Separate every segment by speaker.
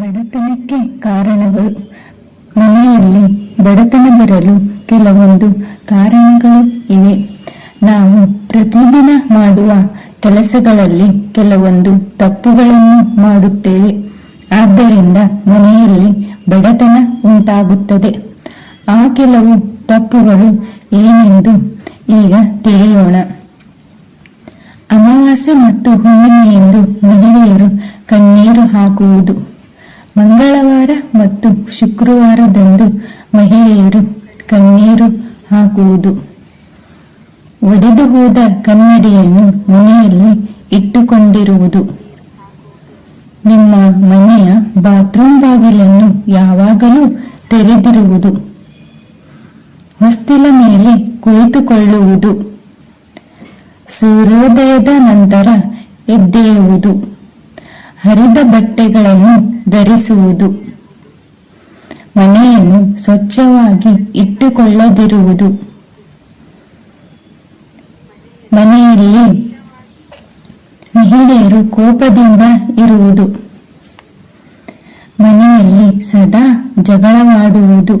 Speaker 1: ಬಡತನಕ್ಕೆ ಕಾರಣಗಳು. ಮನೆಯಲ್ಲಿ ಬಡತನ ಬರಲು ಕೆಲವೊಂದು ಕಾರಣಗಳು ಇವೆ. ನಾವು ಪ್ರತಿದಿನ ಮಾಡುವ ಕೆಲಸಗಳಲ್ಲಿ ಕೆಲವೊಂದು ತಪ್ಪುಗಳನ್ನು ಮಾಡುತ್ತೇವೆ. ಆದ್ದರಿಂದ ಮನೆಯಲ್ಲಿ ಬಡತನ ಉಂಟಾಗುತ್ತದೆ. ಆ ಕೆಲವು ತಪ್ಪುಗಳು ಏನೆಂದು ಈಗ ತಿಳಿಯೋಣ. ಅಮಾವಾಸ್ಯೆ ಮತ್ತು ಹುಣ್ಣಿಮೆಯಂದು ಮಹಿಳೆಯರು ಕಣ್ಣೀರು ಹಾಕುವುದು. ಮಂಗಳವಾರ ಮತ್ತು ಶುಕ್ರವಾರದಂದು ಮಹಿಳೆಯರು ಕಣ್ಣೀರು ಹಾಕುವುದು. ಒಡೆದು ಹೋದ ಕನ್ನಡಿಯನ್ನು ಮನೆಯಲ್ಲಿ ಇಟ್ಟುಕೊಂಡಿರುವುದು. ನಿಮ್ಮ ಮನೆಯ ಬಾತ್ರೂಮ್ ಬಾಗಿಲನ್ನು ಯಾವಾಗಲೂ ತೆರೆದಿರುವುದು. ಹೊಸ್ತಿಲ ಮೇಲೆ ಕುಳಿತುಕೊಳ್ಳುವುದು. ಸೂರ್ಯೋದಯದ ನಂತರ ಎದ್ದೇಳುವುದು. ಹರಿದ ಬಟ್ಟೆಗಳನ್ನು ಧರಿಸುವುದು. ಮನೆಯನ್ನು ಸ್ವಚ್ಛವಾಗಿ ಇಟ್ಟುಕೊಳ್ಳದಿರುವುದು. ಮನೆಯಲ್ಲಿ ಮಹಿಳೆಯರು ಕೋಪದಿಂದ ಇರುವುದು. ಮನೆಯಲ್ಲಿ ಸದಾ ಜಗಳವಾಡುವುದು.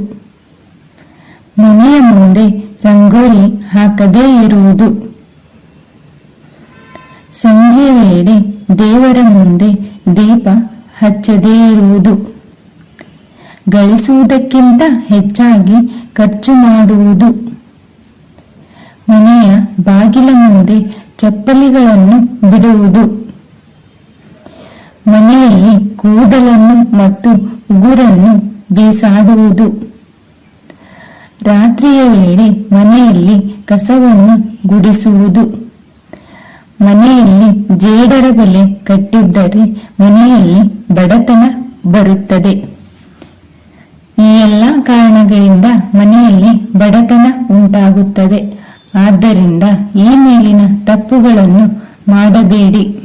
Speaker 1: ಮನೆಯ ಮುಂದೆ ರಂಗೋಲಿ ಹಾಕದೇ ಇರುವುದು. ಸಂಜೆ ವೇಳೆ ದೇವರ ಮುಂದೆ ದೀಪ ಹಚ್ಚದೇ ಇರುವುದು. ಗಳಿಸುವುದಕ್ಕಿಂತ ಹೆಚ್ಚಾಗಿ ಖರ್ಚು ಮಾಡುವುದು. ಮನೆಯ ಬಾಗಿಲ ಮುಂದೆ ಚಪ್ಪಲಿಗಳನ್ನು ಬಿಡುವುದು. ಮನೆಯಲ್ಲಿ ಕೂದಲನ್ನು ಮತ್ತು ಉಗುರನ್ನು ಬೀಸಾಡುವುದು. ರಾತ್ರಿಯ ವೇಳೆ ಮನೆಯಲ್ಲಿ ಕಸವನ್ನು ಗುಡಿಸುವುದು. ಮನೆಯಲ್ಲಿ ಜೇಡರ ಬೆಲೆ ಕಟ್ಟಿದ್ದರೆ ಮನೆಯಲ್ಲಿ ಬಡತನ ಬರುತ್ತದೆ. ಈ ಎಲ್ಲ ಕಾರಣಗಳಿಂದ ಮನೆಯಲ್ಲಿ ಬಡತನ ಉಂಟಾಗುತ್ತದೆ. ಆದ್ದರಿಂದ ಈ ಮೇಲಿನ ತಪ್ಪುಗಳನ್ನು ಮಾಡಬೇಡಿ.